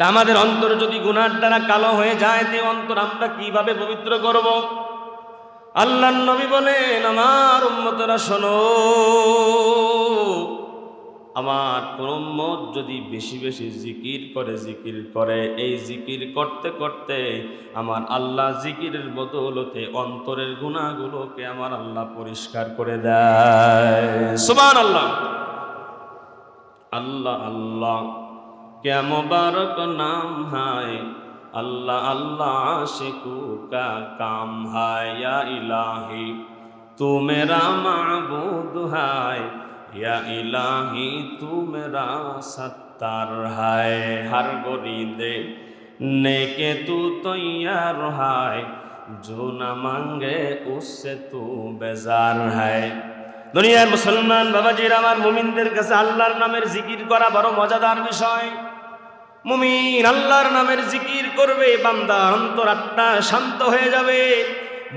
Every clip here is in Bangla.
তা আমাদের অন্তর যদি গুনার দ্বারা কালো হয়ে যায়, তে অন্তর আমরা কীভাবে পবিত্র করব? আল্লাহ নবী বলেন, আমার উম্মতরা শোনো, আমার উম্মত যদি বেশি বেশি জিকির করে জিকির করে, এই জিকির করতে করতে আমার আল্লাহ জিকিরের বদৌলতে অন্তরের গুণাগুলোকে আমার আল্লাহ পরিষ্কার করে দেয়। সুমান আল্লাহ আল্লাহ আল্লাহ। क्या मुबारक नाम है अल्लाह अल्लाह आशिकू का काम है या इलाही तू मेरा माबूद है या इलाही तू मेरा सत्तार है हर गरीदे नेके तू तैयार है जो न मांगे उससे तू बेजार है দুনিয়ার মুসলমান বাবাজির আমার মুমিনদের কাছে আল্লাহর নামের জিকির করা বড় মজাদার বিষয় মুমিন আল্লাহর নামের জিকির করবে বান্দা অন্তরাত্মা শান্ত হয়ে যাবে।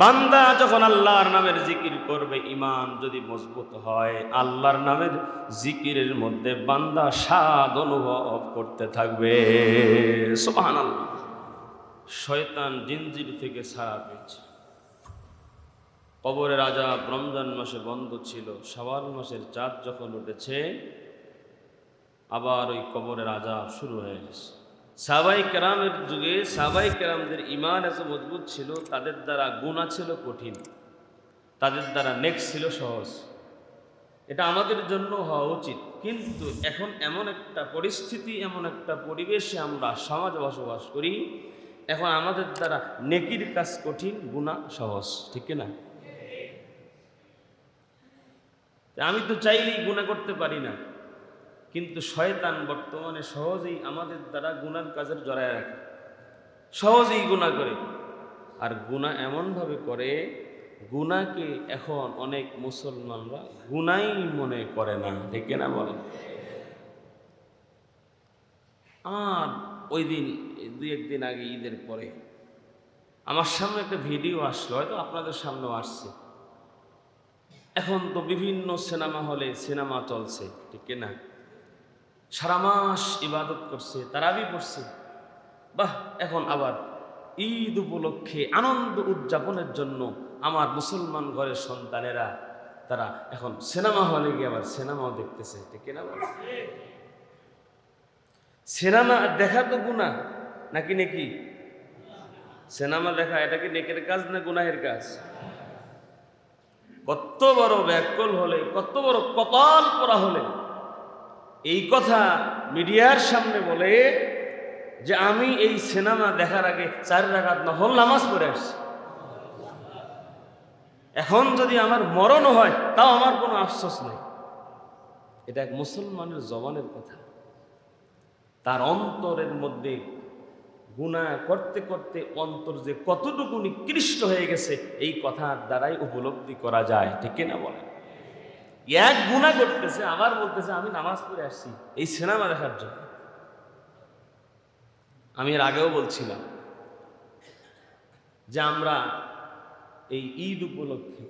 বান্দা যখন আল্লাহর নামের জিকির করবে ইমান যদি মজবুত হয়, আল্লাহর নামের জিকিরের মধ্যে বান্দা স্বাদ অনুভব করতে থাকবে। শয়তান জিনজির থেকে ছাড়া পেয়েছে। কবরের রাজা রমজান মাসে বন্ধ ছিল। সওয়াল মাসের চাঁদ যখন উঠেছে আবার ওই কবরের আজাব শুরু হয়ে গেছে। সাবাই কেরামের যুগে সাবাই কেরামদের ইমান এত মজবুত ছিল, তাদের দ্বারা গুণা ছিল কঠিন, তাদের দ্বারা নেক্সট ছিল সহজ। এটা আমাদের জন্য হওয়া উচিত। কিন্তু এখন এমন একটা পরিস্থিতি, এমন একটা পরিবেশে আমরা সমাজ বসবাস করি, এখন আমাদের দ্বারা নেকির কাজ কঠিন গুণা সহজ, ঠিক না আমি তো চাইলেই গুণা করতে পারি না। কিন্তু শয়তান বর্তমানে সহজেই আমাদের দ্বারা গুনার কাজের জড়ায় রাখে। সহজেই গুণা করে। আর গুণা এমনভাবে করে গুণাকে এখন অনেক মুসলমানরা গুণাই মনে করে না। ঠিক না বলেন? আর ওই দিন দুই একদিন আগে ঈদের পরে আমার সামনে একটা ভিডিও আসলো, হয়তো আপনাদের সামনেও আসছে। এখন তো বিভিন্ন সিনেমা হলে সিনেমা চলছে, ঠিক না সারা মাস ইবাদত করছে, তারাবি পড়ছে। বাহ, এখন আবার ঈদ উপলক্ষে আনন্দ উদযাপনের জন্য আমার মুসলমান ঘরের সন্তানেরা, তারা এখন সিনেমা হলে গিয়ে আবার সিনেমাও দেখতেছে। ঠিক না বল? সিনেমা দেখা তো গুণা নাকি নাকি? সিনেমা দেখা, এটা কি নেকের কাজ না গুনাহের কাজ? কত বড় ব্যাকল হলে, কত বড় কপাল করা হলে এই কথা মিডিয়ার সামনে বলে যে আমি এই সিনেমা দেখার আগে চার রাখাত নহল নামাজ পড়ে আসছি। এখন যদি আমার মরণও হয়, তাও আমার কোনো আফসোস নেই। এটা এক মুসলমানের জবানের কথা। তার অন্তরের মধ্যে গুণা করতে করতে অন্তর যে কতটুকু নিকৃষ্ট হয়ে গেছে, এই কথার দ্বারাই উপলব্ধি করা যায়। ঠিক না বলে এক গুণা করতেছে আবার বলতেছে, আমি নামাজ পড়ে আসছি। এই সিনেমা দেখার জন্য। আমি এর আগেও বলছিলাম যে আমরা এই ঈদ উপলক্ষে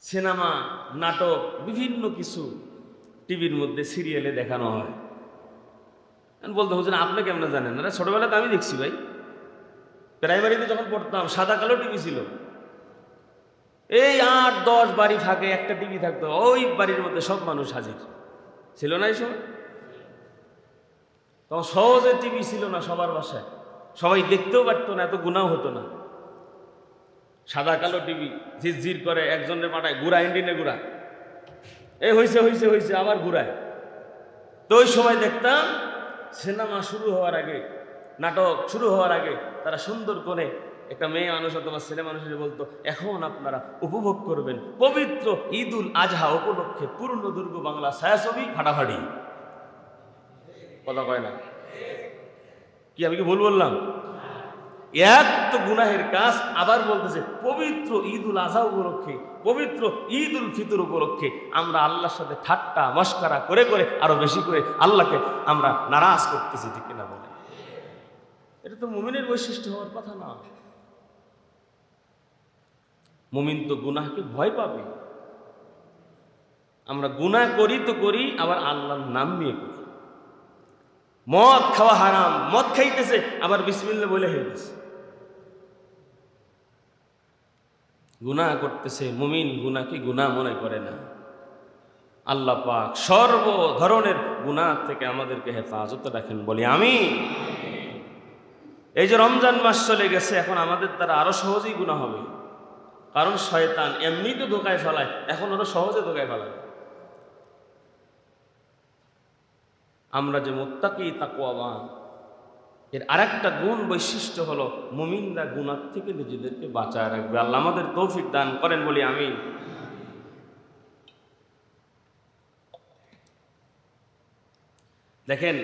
সিনেমা, নাটক, বিভিন্ন কিছু টিভির মধ্যে, সিরিয়ালে দেখানো হয়। বলতে হচ্ছে না আপনি কেমন জানেন? না ছোটবেলাতে আমি দেখছি ভাই। প্রাইমারিতে যখন পড়তাম, সাদা কালো টিভি ছিল। এই আট, দশ বাড়ি থাকে, একটা টিভি থাকতো, ওই বাড়ির মধ্যে সব মানুষ হাজির। ছিল না এইসব তখন সহজে টিভি ছিল না সবার বাসায়। সবাই দেখতেও পারতো না, এত গুণাও হতো না। সাদা কালো টিভি ঝিরঝির করে একজনের পাঠায়, গুড়া, ইন্ডিনে গুড়া। এ হইছে হইছে হইছে, আবার ঘুরায় তো ওই সময় দেখতাম, সিনেমা শুরু হওয়ার আগে, নাটক শুরু হওয়ার আগে, তারা সুন্দর করে একটা মেয়ে মানুষ অথবা ছেলে মানুষ এসে বলতো, এখন আপনারা উপভোগ করবেন পবিত্র ঈদুল আজহা উপলক্ষে পূর্ণ দুর্গ বাংলা ছায়াছবি ফাটাফাটি কথা কয় না? কি আমি কি ভুল বললাম? এক তো গুনাহের কাজ আবার বলতেছে, পবিত্র ঈদ উল আজহা উপলক্ষে, পবিত্র ঈদ উল ফিতর উপলক্ষে আমরা আল্লাহর সাথে ঠাট্টা, মস্কারা করে করে, আরও বেশি করে আল্লাহকে আমরা নারাজ করতেছি, ঠিক কিনা বলে এটা তো মুমিনের বৈশিষ্ট্য হওয়ার কথা না। মুমিন তো গুনাহকে ভয় পাবে। আমরা গুনাহ করি তো করি, আবার আল্লাহর নাম নিয়ে করি। মদ খাওয়া হারাম, মদ খাইতেছে, আবার বিসমিল্লা বলে হেলতেছে গুনাহ করতেছে, মুমিন গুনাকে গুনাহ মনে করে না। আল্লাহ পাক সর্ব ধরনের গুনাহ থেকে আমাদেরকে হেফাজত রাখেন বলি আমি এই যে রমজান মাস চলে গেছে, এখন আমাদের দ্বারা আরও সহজেই গুনাহ হবে। কারণ শয়তান এমনি তো ধোকায় ফেলায়, এখন ওরা সহজে ধোকায় ফেলায়। আমরা যে মোত্তাকি তাকুয়াবান এর আরেকটা গুণ বৈশিষ্ট্য হলো মুমিনরা গুণার থেকে নিজেদেরকে বাঁচায় রাখবে। আল্লাহ আমাদের তৌফিক দান করেন বলি আমি দেখেন,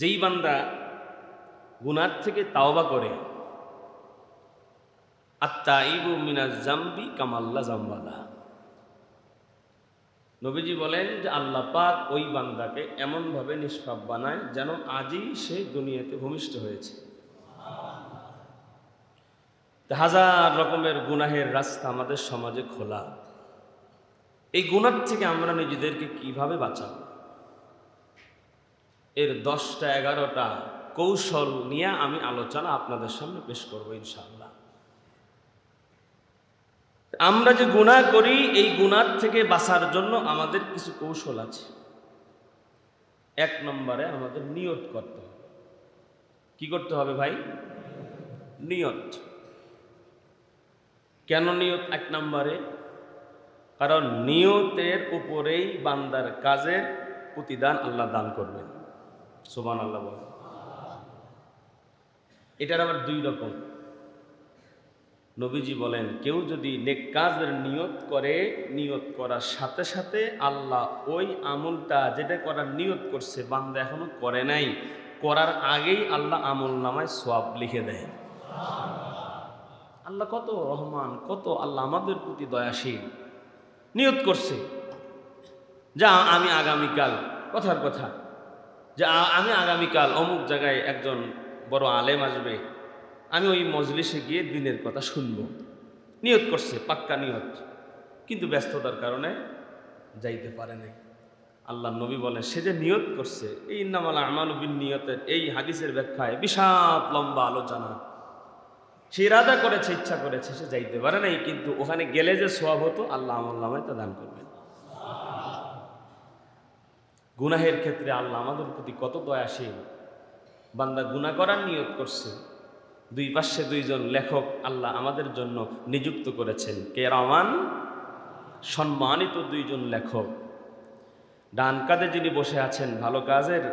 যেই বান্দা গুণার থেকে তাওবা করে আত্মা ইবু মিনা জাম্বি কামাল্লা জাম্বালা। নবীজি বলেন যে আল্লাহ পাক ওই বান্দাকে এমনভাবে নিষ্পাপ বানায় যেন আজই সে দুনিয়াতে ভূমিষ্ঠ হয়েছে। হাজার রকমের গুনাহের রাস্তা আমাদের সমাজে খোলা। এই গুণার থেকে আমরা নিজেদেরকে কীভাবে বাঁচাব? এর দশটা এগারোটা কৌশল নিয়ে আমি আলোচনা আপনাদের সামনে পেশ করব ইনশাআল্লাহ। আমরা যে গুণা করি, এই গুণার থেকে বাঁচার জন্য আমাদের কিছু কৌশল আছে। এক নম্বরে আমাদের নিয়ত করতে হবে। কি করতে হবে ভাই? নিয়ত। কেন নিয়ত? এক নম্বরে, কারণ নিয়তের উপরেই বান্দার কাজের প্রতিদান আল্লাহ দান করবেন। সোমান আল্লাহ বলেন। এটার আবার দুই রকম। নবীজি বলেন, কেউ যদি নেক কাজের নিয়ত করে, নিয়ত করার সাথে সাথে আল্লাহ ওই আমলটা যেটা করার নিয়ত করছে, বান্দা এখনও করে নাই। করার আগেই আল্লাহ আমল নামায় সব লিখে দেয়। আল্লাহ কত রহমান, কত আল্লাহ আমাদের প্রতি দয়াশীল, নিয়ত করছে। যা আমি আগামীকাল, কথার কথা, যে আমি আগামীকাল অমুক জায়গায় একজন বড় আলেম আসবে আমি ওই মজলিসে গিয়ে দিনের কথা শুনব। নিয়ত করছে, পাক্কা নিয়ত। কিন্তু ব্যস্ততার কারণে যাইতে পারে নাই। আল্লাহ নবী বলে সে যে নিয়ত করছে এই নামালা আমানুবিন নিয়তের এই হাদিসের ব্যাখ্যায় বিশাল লম্বা আলোচনা সে ইরাদা করেছে, ইচ্ছা করেছে, সে যাইতে পারে নাই, কিন্তু ওখানে গেলে যে সোয়াব হতো, আল্লাহ আমল নামায় তা দান করবেন। গুনাহের ক্ষেত্রে আল্লাহ আমাদের প্রতি কত দয়াশীল। বান্দা গুনাহ করার নিয়ত করছে দুই পাশে দুইজন লেখক আল্লাহ আমাদের জন্য নিযুক্ত করেছেন। কে রমান সম্মানিত দুইজন লেখক। ডান কাঁধে যিনি বসে আছেন, ভালো কাজের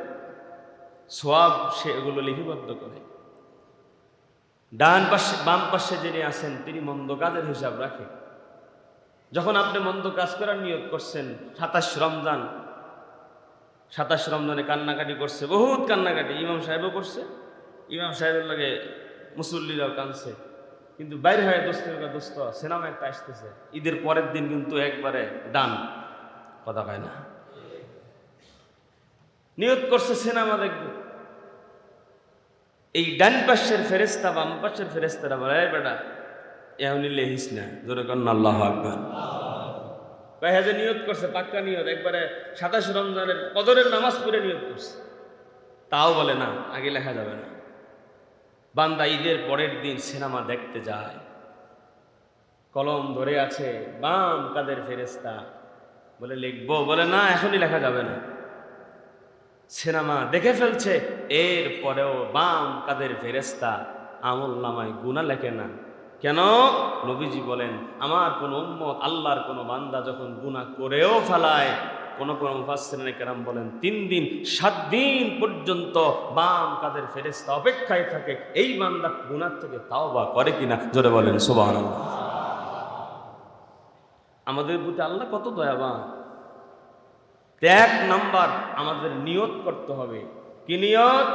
সোয়াব সে এগুলো লিপিবদ্ধ করে। ডান পাশে, বাম পাশে যিনি আছেন, তিনি মন্দ কাজের হিসাব রাখে। যখন আপনি মন্দ কাজ করার নিয়োগ করছেন, সাতাশ রমজান, সাতাশ রমজানে কান্নাকাটি করছে, বহুত কান্নাকাটি, ইমাম সাহেবও করছে। ইমাম সাহেবের লাগে মুসল্লিরাও কানছে কিন্তু বাইরে হয়ে দোস্তের দোস্ত সিনেমা একটা আসতেছে। ঈদের পরের দিন কিন্তু একবারে ডান। কথা পায় না। নিয়ত করছে সিনেমা দেখবে এই ডান পাশের ফেরেস্তা বাম পাশের ফেরেস্তারা বলে, "এই বেটা এমনি লেহিস না। জোরে আল্লাহ আকবর। যে নিয়ত করছে, পাক্কা নিয়ত, একবারে সাতাশ রমজানের কদরের নামাজ পড়ে নিয়ত করছে। তাও বলে না, আগে লেখা যাবে না। বান্দা ঈদের পরের দিন সিনেমা দেখতে যায়। কলম ধরে আছে, বাম কাদের ফেরেস্তা বলে, লিখব। বলে, না, এখনই লেখা যাবে না। সিনেমা দেখে ফেলছে এর পরেও বাম কাদের ফেরেস্তা আমল নামায় গুণা লেখে না। কেন? নবীজি বলেন, আমার কোন উম্মত আল্লাহর কোন বান্দা যখন গুণা করেও ফেলায় কোন কোন মুফাসসিরিনে কেরাম বলেন, তিন দিন, সাত দিন পর্যন্ত বাম কাদের ফেরেস্তা অপেক্ষায় থাকে, এই বান্দা গুনার থেকে তাও বা করে কিনা? জোরে বলেন, সুবহানাল্লাহ। আমাদের প্রতি আল্লাহ কত দয়াবান। এক নাম্বার আমাদের নিয়ত করতে হবে। কি নিয়ত?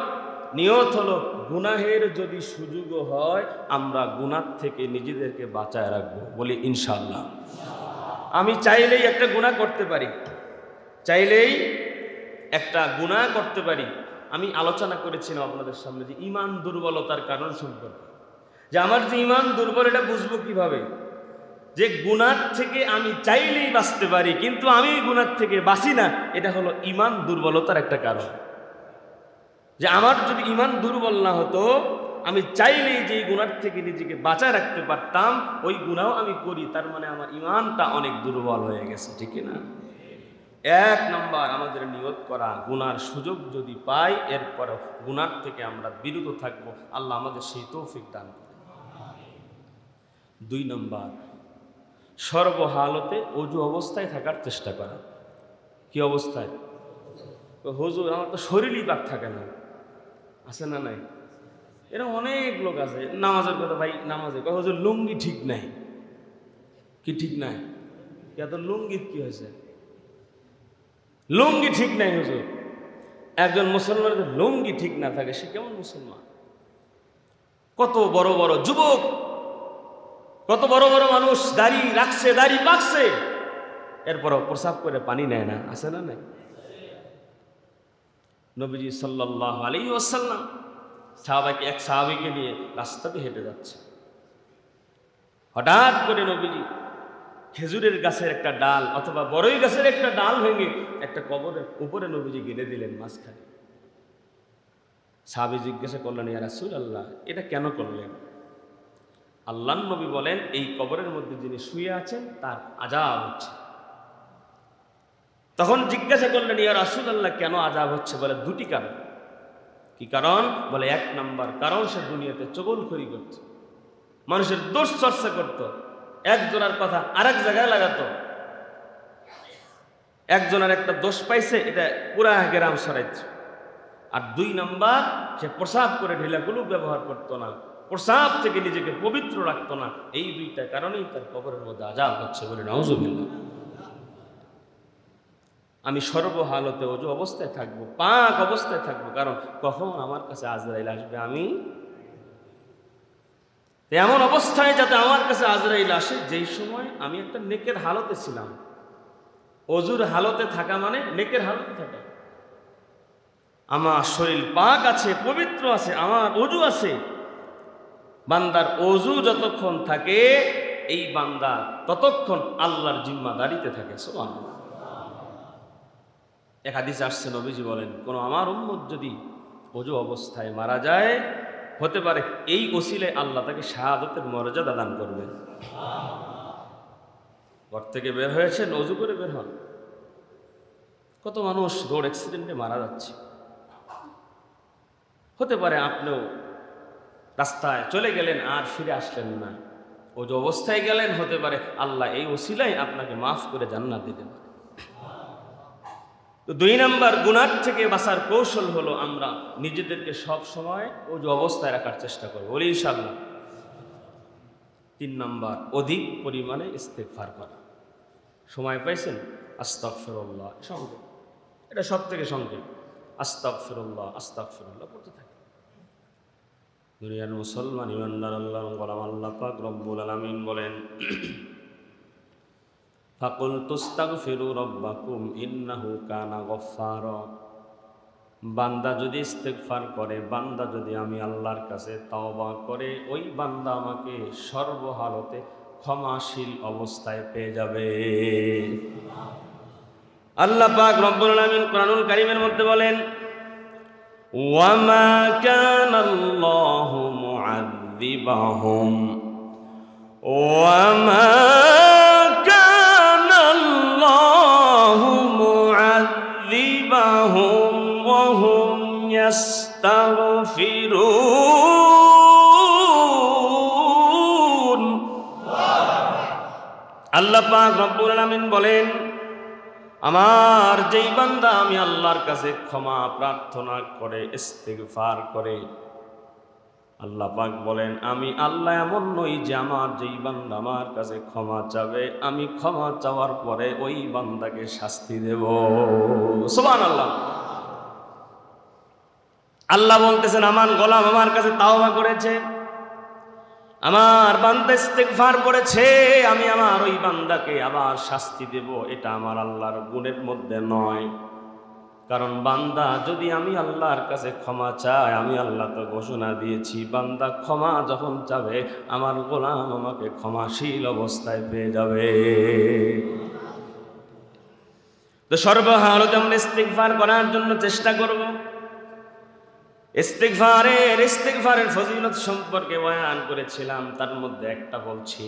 নিয়ত হলো গুনাহের যদি সুযোগও হয়, আমরা গুনার থেকে নিজেদেরকে বাঁচায় রাখব। বলি ইনশাল্লাহ আমি চাইলেই একটা গুনাহ করতে পারি। চাইলেই একটা গুনাহ করতে পারি। আমি আলোচনা করেছিলাম আপনাদের সামনে যে ইমান দুর্বলতার কারণ সম্পর্কে। যে আমার যে ইমান দুর্বল, এটা বুঝব কীভাবে? যে গুনার থেকে আমি চাইলেই বাঁচতে পারি, কিন্তু আমি গুণার থেকে বাঁচি না, এটা হলো ইমান দুর্বলতার একটা কারণ। যে আমার যদি ইমান দুর্বল না হতো, আমি চাইলেই যে গুণার থেকে নিজেকে বাঁচায় রাখতে পারতাম, ওই গুণাও আমি করি। তার মানে আমার ইমানটা অনেক দুর্বল হয়ে গেছে, ঠিক না? এক নম্বর আমাদের নিয়ত করা গুনার সুযোগ যদি পাই এরপর গুনার থেকে আমরা বিরত থাকব। আল্লাহ আমাদের সেই তৌফিক দান করে দুই নম্বর, সর্বহালতে অজু অবস্থায় থাকার চেষ্টা করা। কি অবস্থায়? হুজুর, আমার তো শরীরই পাক থাকে না। আছে না নাই? এরকম অনেক লোক আছে, নামাজের কথা ভাই, নামাজে। কয়, হুজুর, লুঙ্গি ঠিক নাই? কি ঠিক নাই? এত লুঙ্গি কি হয়েছে? লুঙ্গি ঠিক নাই হুজুর। একজন মুসলমানের লুঙ্গি ঠিক না থাকে, সে কেমন মুসলমান? কত বড় বড় যুবক, কত বড় বড় মানুষ দাড়ি রাখছে, দাড়ি পাকছে, এরপরও প্রসাব করে পানি নেয় না, আছে না নাই? নবীজি সাল্লাহ আলী ওসাল্লাম সাহাবাকে, এক সাহাবিকে নিয়ে রাস্তাতে হেঁটে যাচ্ছে। হঠাৎ করে নবীজি খেজুরের গাছের একটা ডাল অথবা বড়ই গাছের একটা ডাল ভেঙে একটা কবরের উপরে নবীজি গেড়ে দিলেন মাঝখানে। সাহাবি জিজ্ঞাসা করলেন, ইয়া রাসুল আল্লাহ এটা কেন করলেন? আল্লাহ নবী বলেন, এই কবরের মধ্যে যিনি শুয়ে আছেন, তার আজাব হচ্ছে। তখন জিজ্ঞাসা করলেন, ইয়া রাসুল আল্লাহ কেন আজাব হচ্ছে? বলে, দুটি কারণ। কি কারণ? বলে, এক নাম্বার কারণ, সে দুনিয়াতে চগলখড়ি করত মানুষের দোষ চর্চা করত একজনের কথা আরেক জায়গায় লাগাতো। একজনের একটা দোষ পাইছে, এটা পুরা গ্রাম সরাইছে। আর দুই নাম্বার, সে প্রসাব করে ঢিলাগুলো ব্যবহার করতো না, প্রসাব থেকে নিজেকে পবিত্র রাখতো না। এই দুইটা কারণেই তার কবরের মধ্যে আজাব হচ্ছে বলে নজুবিল্লা আমি সর্বহালতে অজু অবস্থায় থাকব, পাক অবস্থায় থাকব, কারণ কখন আমার কাছে আজরাইল আসবে আমি এমন অবস্থায় যাতে আমার কাছে আজরাইল আসে, যেই সময় আমি একটা নেকের হালতে ছিলাম। অজুর হালতে থাকা মানে নেকের হালতে থাকা। আমার শরীর পাক আছে, পবিত্র আছে, আমার অজু আছে। বান্দার অজু যতক্ষণ থাকে, এই বান্দা ততক্ষণ আল্লাহর জিম্মাদারিতে থাকে সোমান এক হাদিসে আসছে, নবীজি বলেন, কোন আমার উম্মত যদি অজু অবস্থায় মারা যায় হতে পারে, এই ওসিলে আল্লাহ তাকে শাহাদতের মর্যাদা দান করবেন। ঘর থেকে বের হয়েছেন, অজু করে বের হন। কত মানুষ রোড অ্যাক্সিডেন্টে মারা যাচ্ছে। হতে পারে আপনিও রাস্তায় চলে গেলেন, আর ফিরে আসলেন না। ও যে অবস্থায় গেলেন, হতে পারে আল্লাহ এই ওসিলাই আপনাকে মাফ করে জান্নাত দিতে পারে। তো দুই নাম্বার গুণার থেকে বাঁচার কৌশল হলো আমরা নিজেদেরকে সব সময় ও যে অবস্থায় রাখার চেষ্টা করব। বলি ইনশাল্লাহ তিন নাম্বার, অধিক পরিমাণে ইস্তেকফার করা। সময় পাইছেন? আস্তাক ফেরল্লাহ সঙ্গে এটা সব থেকে সংক্ষেপ। আস্তাক ফেরল্লাহ আস্তাক ফেরল্লাহ থাকে দুনিয়ার মুসলমান, ইমানদার আল্লাহ আল্লাহ পাক রব্বুল আলমিন বলেন ফাকুল তুস্তাগ ফিরু রব্বাকুম ইন্নাহু কানা গফার বান্দা যদি ইস্তেকফার করে, বান্দা যদি আমি আল্লাহর কাছে তাওবা করে, ওই বান্দা আমাকে সর্বহালতে ক্ষমাশীল অবস্থায় পেয়ে যাবে। আল্লাহ পাক রব্বুল আলামিন কোরআনুল কারীমের মধ্যে বলেন, ওয়ামা কানাল্লাহু মুআযিবাহুম ওয়ামা আল্লাহ পাক রব্বুল আলামিন বলেন, আমার যেই বান্দা আমি আল্লাহর কাছে ক্ষমা প্রার্থনা করে, ইস্তেগফার করে, আল্লাহ পাক বলেন, আমি আল্লাহ এমন নই যে আমার যেই বান্দা আমার কাছে ক্ষমা চাবে, আমি ক্ষমা চাওয়ার পরে ওই বান্দাকে শাস্তি দেব। সুবহান আল্লাহ আল্লাহ বলতেছেন, আমার গোলাম আমার কাছে তাওবা করেছে। আমার বান্দা ইস্তেগফার করেছে, আমি আমার ওই বান্দাকে আবার শাস্তি দেব, এটা আমার আল্লাহর গুণের মধ্যে নয়। কারণ বান্দা, যদি আমি আল্লাহর কাছে ক্ষমা চাই, আমি আল্লাহ তো ঘোষণা দিয়েছি, বান্দা ক্ষমা যখন চাবে, আমার গোলাম আমাকে ক্ষমাশীল অবস্থায় পেয়ে যাবে। তো সর্বহালত আমরা ইস্তেগফার করার জন্য চেষ্টা করব ইস্তেকফারের ইস্তেকফারের ফজিলত সম্পর্কে বয়ান করেছিলাম, তার মধ্যে একটা বলছি।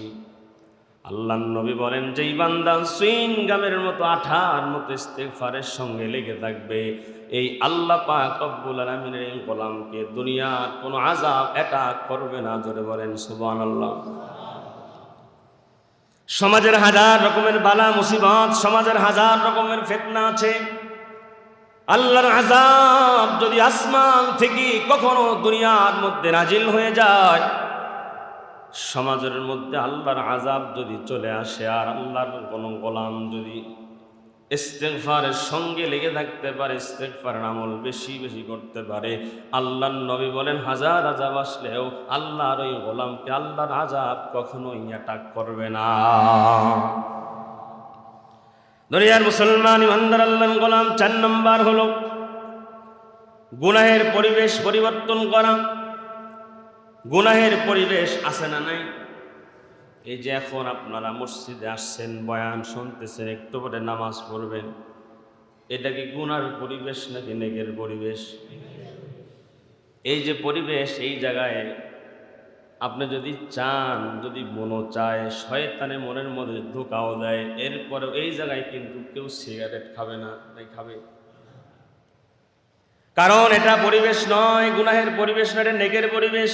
আল্লাহ নবী বলেন যে বান্দা সুইন গামের মতো আঠার মতো ইস্তেকফারের সঙ্গে লেগে থাকবে, এই আল্লাহ পাক রব্বুল আলামিনের এই গোলামকে দুনিয়ার কোনো আজাব অ্যাটাক করবে না, জোরে বলেন সুবহানাল্লাহ। সমাজের হাজার রকমের বালা, মুসিবত, সমাজের হাজার রকমের ফেতনা আছে। আল্লাহর আজাব যদি আসমান থেকে কখনো দুনিয়ার মধ্যে নাজিল হয়ে যায়, সমাজের মধ্যে আল্লাহর আজাব যদি চলে আসে আর আল্লাহর কোনো গোলাম যদি ইস্তেগফারের সঙ্গে লেগে থাকতে পারে, ইস্তেগফারের আমল বেশি বেশি করতে পারে, আল্লাহর নবী বলেন, হাজার আজাব আসলেও আল্লাহর ওই গোলামকে আল্লাহর আজাব কখনোই অ্যাটাক করবে না। দুনিয়ার মুসলমান ইমানদার আল্লাহর গোলাম চার নম্বর হলো গুনাহের পরিবেশ পরিবর্তন করা। গুনাহের পরিবেশ আছে না নাই? এই যে এখন আপনারা মসজিদে আসছেন, বয়ান শুনতেছেন, একটু পরে নামাজ পড়বেন। এটা কি গুনার পরিবেশ নাকি নেগের পরিবেশ? এই যে পরিবেশ, এই জায়গায় আপনি যদি চান, যদি মনো চায়, শয়তানে মনের মধ্যে ধোকাও দেয় এরপরে এই জায়গায় কিন্তু কেউ সিগারেট খাবে না, তাই খাবে। কারণ এটা পরিবেশ নয়, গুনাহের পরিবেশ নয়, এটা নেগের পরিবেশ।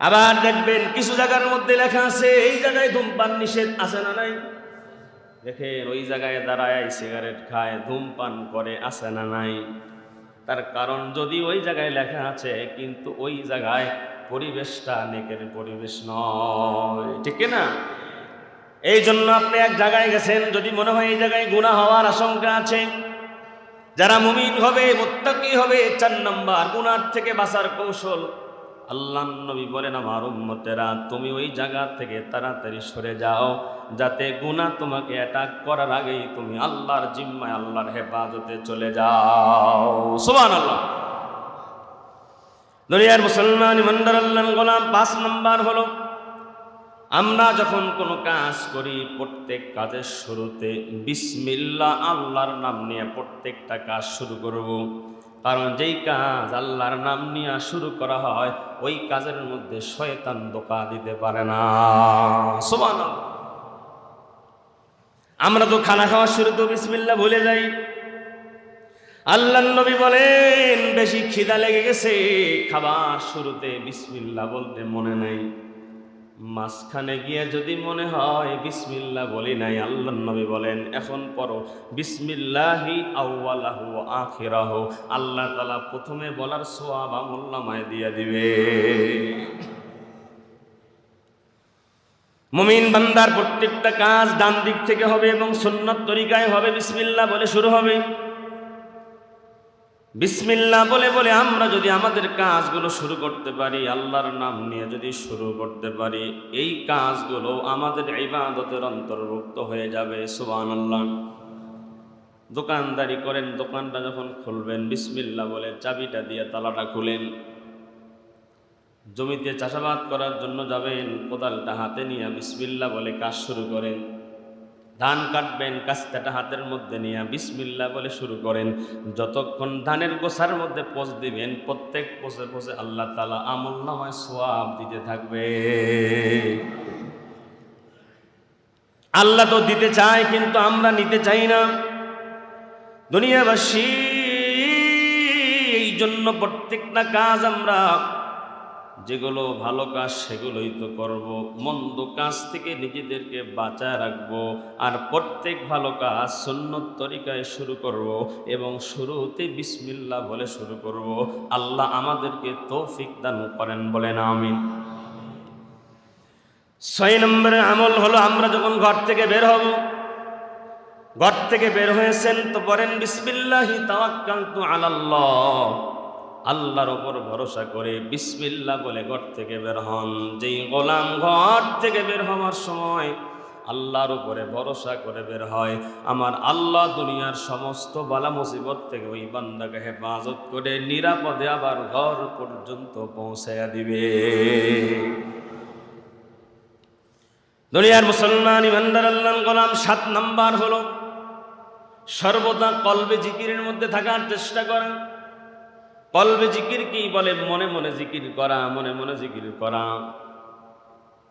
আবার দেখবেন কিছু জায়গার মধ্যে লেখা আছে, এই জায়গায় ধূমপান নিষেধ আছে না নাই? দেখেন, ওই জায়গায় দাঁড়ায় সিগারেট খায়, ধূমপান করে, আছে না নাই? তার কারণ যদি ওই জায়গায় লেখা আছে, কিন্তু ওই জায়গায় পরিবেশটা নেকের পরিবেশ নয়। ঠিক না এই জন্য আপনি এক জায়গায় গেছেন, যদি মনে হয় এই জায়গায় গুণা হওয়ার আশঙ্কা আছে, যারা মুমিন হবে, মুত্তাকি হবে, চার নম্বর গুনার থেকে বাঁচার কৌশল। আল্লাহ নবী বলেন, আমার উম্মতেরা, তুমি ওই জায়গা থেকে তাড়াতাড়ি সরে যাও, যাতে গুনাহ তোমাকে অ্যাটাক করার আগেই তুমি আল্লাহর জিম্মায়, আল্লাহর হেফাজতে চলে যাও। সুবহানাল্লাহ। দুনিয়ার মুসলমান ইমানদার আল্লাহর গোলাম পাঁচ নম্বর হলো, আমরা যখন কোনো কাজ করি প্রত্যেক কাজের শুরুতে বিসমিল্লা আল্লাহর নাম নিয়ে প্রত্যেকটা কাজ শুরু করব। কারণ যেই কাজ আল্লাহর নাম নিয়ে শুরু করা হয়, ওই কাজের মধ্যে শয়তান দোকা দিতে পারে না। সমান আমরা তো খানা খাওয়ার শুরুতে বিসমিল্লা ভুলে যাই। আল্লাহ নবী বলেন, বেশি খিদা লেগে গেছে। খাবার শুরুতে বিসমিল্লা বলতে মনে নাই। মাঝখানে গিয়ে যদি মনে হয় বিসমিল্লা বলি নাই, আল্লাহ নবী বলেন, এখন পড়ো। বিসমিল্লাহি আউ্লাহু আখিরাহ। আল্লাহ তালা প্রথমে বলার সোয়াব আমল্লামায় দিয়ে দিবে। মুমিন বান্দার প্রত্যেকটা কাজ ডান দিক থেকে হবে এবং সুন্নত তরিকায় হবে। বিসমিল্লা বলে শুরু হবে। বিসমিল্লা বলে বলে আমরা যদি আমাদের কাজগুলো শুরু করতে পারি, আল্লাহর নাম নিয়ে যদি শুরু করতে পারি, এই কাজগুলো আমাদের ইবাদতের অন্তর্ভুক্ত হয়ে যাবে সুবান আল্লাহ দোকানদারি করেন, দোকানটা যখন খুলবেন বিসমিল্লা বলে চাবিটা দিয়ে তালাটা খুলেন। জমিতে চাষাবাদ করার জন্য যাবেন, কোদালটা হাতে নিয়ে বিসমিল্লা বলে কাজ শুরু করেন। ধান কাটবেন, কাস্তাটা হাতের মধ্যে নিয়ে বিসমিল্লা বলে শুরু করেন। যতক্ষণ ধানের গোসার মধ্যে পোষ দিবেন, প্রত্যেক পোষে পোষে আল্লাহ তালা আমল নামায় সোয়াব দিতে থাকবে। আল্লাহ তো দিতে চায়, কিন্তু আমরা নিতে চাই না। দুনিয়াবাসী, এই জন্য প্রত্যেকটা কাজ আমরা যেগুলো ভালো কাজ, সেগুলোই তো করব। মন্দ কাজ থেকে নিজেদেরকে বাঁচায় রাখব। আর প্রত্যেক ভালো কাজ সুন্নত তরিকায় শুরু করব এবং শুরুতে বিসমিল্লা বলে শুরু করব। আল্লাহ আমাদেরকে তৌফিক দান করেন বলেন, আমিন। ছয় নম্বরের আমল হলো, আমরা যখন ঘর থেকে বের হব, ঘর থেকে বের হয়েছেন, তো বলেন, বিসমিল্লাহি তাওয়াক্কালতু আলাল্লাহ। আল্লাহর ওপর ভরসা করে বিসমিল্লা বলে ঘর থেকে বের হন। যেই গোলাম ঘর থেকে বের হওয়ার সময় আল্লাহর উপরে ভরসা করে বের হয়। আমার আল্লাহ দুনিয়ার সমস্ত বালা মুসিবত থেকে ওই বান্দাকে হেফাজত করে নিরাপদে আবার ঘর পর্যন্ত পৌঁছাইয়া দিবে। দুনিয়ার মুসলমান ইমানদার আল্লাহ গোলাম সাত নাম্বার হলো, সর্বদা কলবে জিকিরের মধ্যে থাকার চেষ্টা করেন। কলবে জিকির কি বলে? মনে মনে জিকির করা, মনে মনে জিকির করা।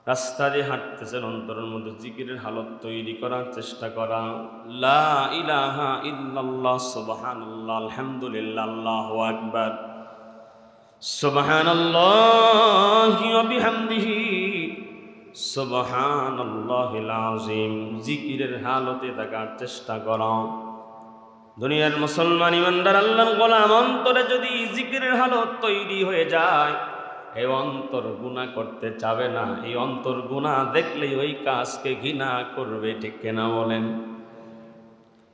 রাস্তা দিয়ে হাঁটতেছেন অন্তরের মধ্যে জিকিরের হালত তৈরি করার চেষ্টা করা। লা ইলাহা ইল্লাল্লাহ, সুবহানাল্লাহ, আলহামদুলিল্লাহ আল্লাহু আকবার। সুবহানাল্লাহি ওয়া বিহামদিহি, সুবহানাল্লাহিল আযীম। জিকিরের হালতে থাকার চেষ্টা করা। দুনিয়ার মুসলমান ইমানদার আল্লাহর গোলাম অন্তরে যদি জিকিরের হালত তৈরি হয়ে যায়, এই অন্তর গুণা করতে চাবে না। এই অন্তর গুণা দেখলেই ওই কাজকে ঘৃণা করবে, ঠিক কেনা বলেন?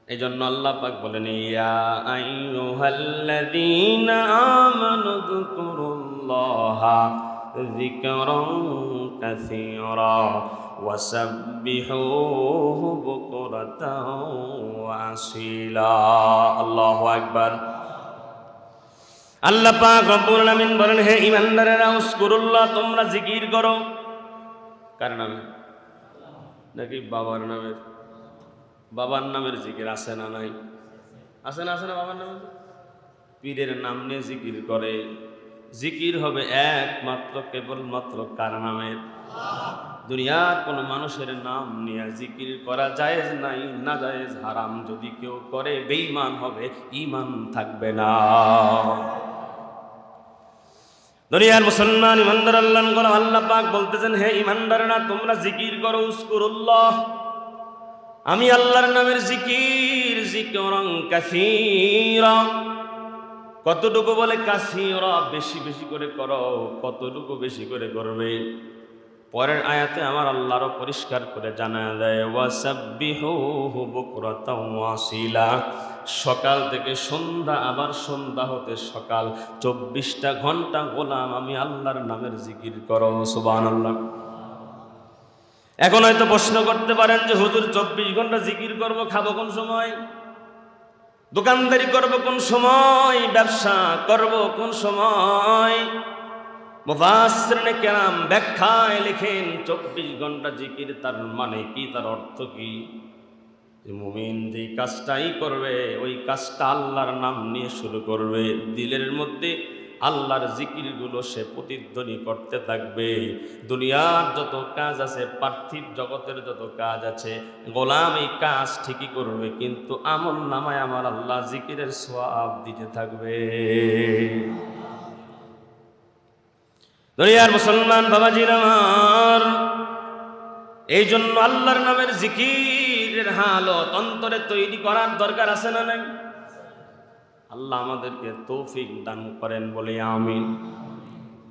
এই জন্য আল্লাহ পাক বলেন, ইয়া আইয়ুহাল্লাযীনা আমানু যকুরুল্লাহা বুকরাতাও ওয়া আসীলা আল্লাহু আকবার। আল্লাহ পাক রব্বুল আলামিন বলেন, হে ঈমানদারেরা উসকুরুল্লাহ তোমরা জিকির করো। কার নামে? নাকি বাবার নামে বাবার নামের জিকির আছে না নাই? আছে না আছে না বাবার নামে? পীরের নাম নিয়ে জিকির করে। জিকির হবে একমাত্র, কেবলমাত্র কার নামের? দুনিয়ার কোনো মানুষের নাম নিয়ে জিকির করা জায়েজ নাই, না জায়েজ হারাম। যদি কেউ করে, বেঈমান হবে ইমান থাকবে না। দুনিয়ার মুসলমান ইমানদার আল্লাহ করো আল্লাহ পাক বলতেছেন, হে ইমানদারেরা, তোমরা জিকির করো উস্কুরুল্লাহ আমি আল্লাহর নামের জিকির জিকরং কাসীরা। কতটুকু বলে কাসীরা? বেশি বেশি করে করো। কতটুকু বেশি করে করবে? পরের আয়াতে আমার আল্লাহরও পরিষ্কার করে জানা দেয় ওয়াসিলা। সকাল থেকে সন্ধ্যা, আবার সন্ধ্যা হতে সকাল। চব্বিশটা ঘণ্টা গোলাম, আমি আল্লাহর নামের জিকির করো সুবান আল্লাহ এখন হয়তো প্রশ্ন করতে পারেন যে, হুজুর, চব্বিশ ঘণ্টা জিকির করব, খাব কোন সময়? দোকানদারি করব কোন সময়? ব্যবসা করব কোন সময়? মুফাসসিরিনে কেরাম ব্যাখ্যায় লেখেন, চব্বিশ ঘণ্টা জিকির তার মানে কি, তার অর্থ কি? মুমিন যে কাজটাই করবে, ওই কাজটা আল্লাহর নাম নিয়ে শুরু করবে। দিলের মধ্যে আল্লাহর জিকিরগুলো সে প্রতিধ্বনি করতে থাকবে। দুনিয়ার যত কাজ আছে, পার্থিব জগতের যত কাজ আছে, গোলাম এই কাজ ঠিকই করবে, কিন্তু আমল নামায় আমার আল্লাহ জিকিরের সোয়াব দিতে থাকবে। দুনিয়ার মুসলমান বাবাজির আমার। এই জন্য আল্লাহর নামের জিকিরের হালত অন্তরে তৈরি করার দরকার আছে না নাই? আল্লাহ আমাদেরকে তৌফিক দান করেন বলে আমিন।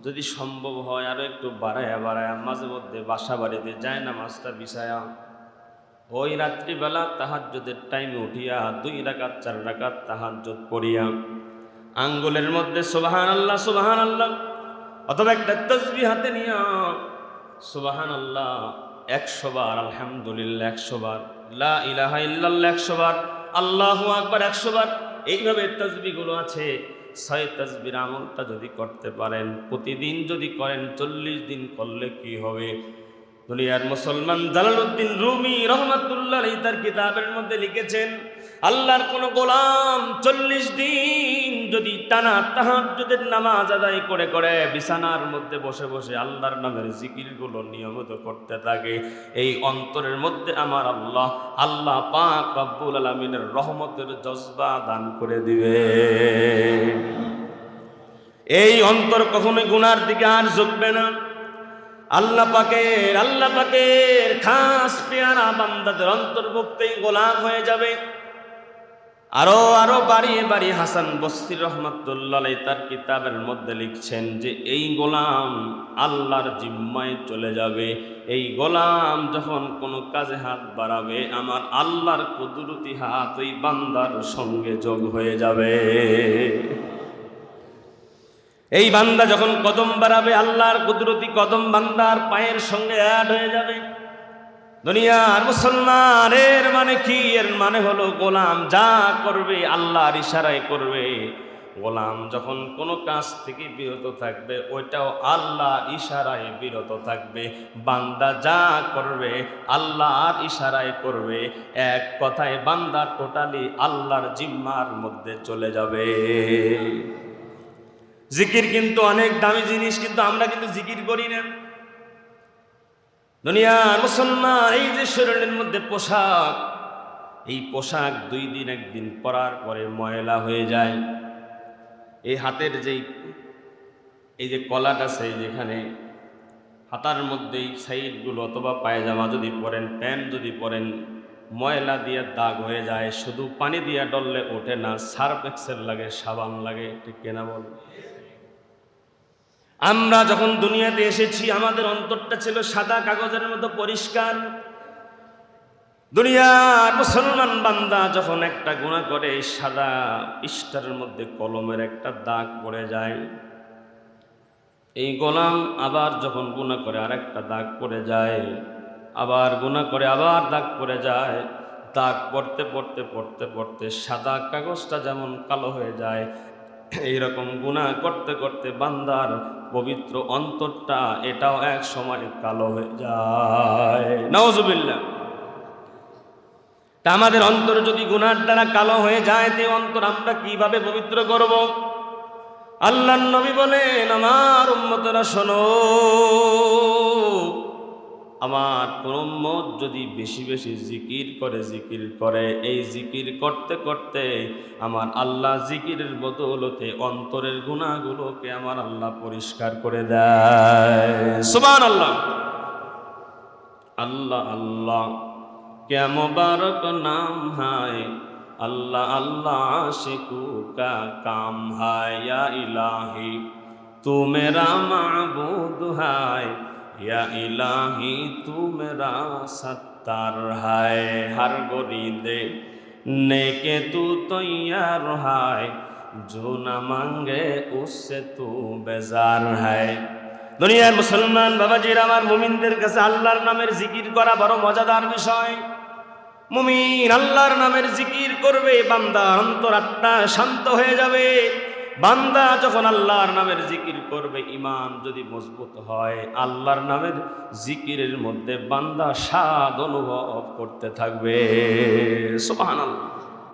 যদি সম্ভব হয় আরও একটু বাড়ায়া বাড়ায়া, মাঝে মধ্যে বাসা বাড়িতে যায় না মাছটা বিছায়া ওই রাত্রিবেলা তাহাজ্জুদের টাইমে উঠিয়া দুই রাকাত, চার রাকাত তাহাজ্জুদ করিয়া আঙ্গুলের মধ্যে সুবাহান আল্লাহ সুবাহান আল্লাহ অথবা একটা তসবি হাতে নিয়ে সুবাহান আল্লাহ একশো বার, আলহামদুলিল্লাহ একশো বার ইলাহা ইল্লাল্লাহ একশো বার, আল্লাহু আকবার একশো বার, এইভাবে তসবিগুলো আছে। ছয় তসবির আমলটা যদি করতে পারেন, প্রতিদিন যদি করেন, চল্লিশ দিন করলে কি হবে? দুনিয়ার মুসলমান জালালউদ্দিন রুমি রহমাতুল্লাহ তার কিতাবের মধ্যে লিখেছেন আল্লাহর কোন গোলাম চল্লিশ দিন যদি টানা তাহাজ্জুদের নামাজ আদায় করে করে বিছানার মধ্যে বসে বসে আল্লাহর নামের জিকিরগুলো নিয়মিত করতে থাকে, এই অন্তরের মধ্যে আমার আল্লাহ আল্লাহ পাক রব্বুল আলামিনের রহমতের জজবা দান করে দিবে। এই অন্তর কখনোই গুনার দিকে আর ঝুঁকবে না। আল্লাহ পাকের আল্লাহ পাকের খাস পেয়ারা বান্দাদের অন্তর্ভুক্তই গোলাম হয়ে যাবে। আরও আরও বাড়িয়ে বাড়িয়ে হাসান বস্তির রহমতুল্লাহ তার কিতাবের মধ্যে লিখছেন যে, এই গোলাম আল্লাহর জিম্মায় চলে যাবে। এই গোলাম যখন কোনো কাজে হাত বাড়াবে, আমার আল্লাহর কুদরতি হাত ওই বান্দার সঙ্গে যোগ হয়ে যাবে। এই বান্দা যখন কদম বাড়াবে, আল্লাহর কুদরতি কদম বান্দার পায়ের সঙ্গে অ্যাড হয়ে যাবে। দুনিয়ার মুসলমান এর মানে কি? এর মানে হলো গোলাম যা করবে, আল্লাহর ইশারায় করবে। গোলাম যখন কোনো কাজ থেকে বিরত থাকবে, ওইটাও আল্লাহ ইশারায় বিরত থাকবে। বান্দা যা করবে, আল্লাহর ইশারায় করবে। এক কথায় বান্দা টোটালি আল্লাহর জিম্মার মধ্যে চলে যাবে। জিকির কিন্তু অনেক দামি জিনিস, কিন্তু আমরা কিন্তু জিকির করি না। দুনিয়ার মুসলমান, এই যে শরীরের মধ্যে পোশাক, এই পোশাক দুই দিন একদিন পরার পরে ময়লা হয়ে যায়। এই হাতের যেই, এই যে কলাট আছে যেখানে হাতার মধ্যে এই সাইডগুলো অথবা পায়জামা যদি পরেন, প্যান্ট যদি পরেন, ময়লা দিয়ে দাগ হয়ে যায়, শুধু পানি দিয়ে ডললে ওঠে না, সার্ফ এক্সেল লাগে, সাবান লাগে, ঠিক কেনা বল? আমরা যখন দুনিয়াতে এসেছি, আমাদের অন্তরটা ছিল সাদা কাগজের মতো পরিষ্কার। দুনিয়ার মুসলমান বান্দা যখন একটা গুণা করে, সাদা পৃষ্ঠার মধ্যে কলমের একটা দাগ পড়ে যায়। এই গোলাম আবার যখন গুণা করে আর একটা দাগ পড়ে যায়। আবার গুণা করে, আবার দাগ পড়ে যায়। দাগ পড়তে পড়তে পড়তে পড়তে সাদা কাগজটা যেমন কালো হয়ে যায়, এইরকম গুণা করতে করতে বান্দার পবিত্র অন্তরটা এটাও এক সময় কালো হয়ে যায়। নওয়াজুবিল্লাহ তা আমাদের অন্তর যদি গুনার দ্বারা কালো হয়ে যায়, তে অন্তর আমরা কীভাবে পবিত্র করব? আল্লাহ নবী বলেন, আমার উন্মতরা শোনো আমার প্রমোদ যদি বেশি বেশি জিকির করে জিকির করে, এই জিকির করতে করতে আমার আল্লাহ জিকিরের বদৌলতে অন্তরের গুণাগুলোকে আমার আল্লাহ পরিষ্কার করে দেয়। সুমান আল্লাহ আল্লাহ আল্লাহ কে মোবারক নাম হায়। আল্লাহ আল্লাহ শিকু কা কাম হায়। ইলাহি, তুমেরা মা মাবুদ হায়। ইয়া ইলাহি تو میرا হায় ہے ہر گوری دے نیکے تو تیار ہے جو نہ مانگے اس سے দুনিয়ার মুসলমান বাবাজির, আমার মুমিনদের কাছে আল্লাহর নামের জিকির করা বড় মজাদার বিষয়। মুমিন আল্লাহর নামের জিকির করবে, বান্দা অন্তরাত্মা শান্ত হয়ে যাবে। বান্দা যখন আল্লাহর নামের জিকির করবে ইমান যদি মজবুত হয়, আল্লাহর নামের জিকিরের মধ্যে বান্দা স্বাদ অনুভব করতে থাকবে। সুবহানাল্লাহ।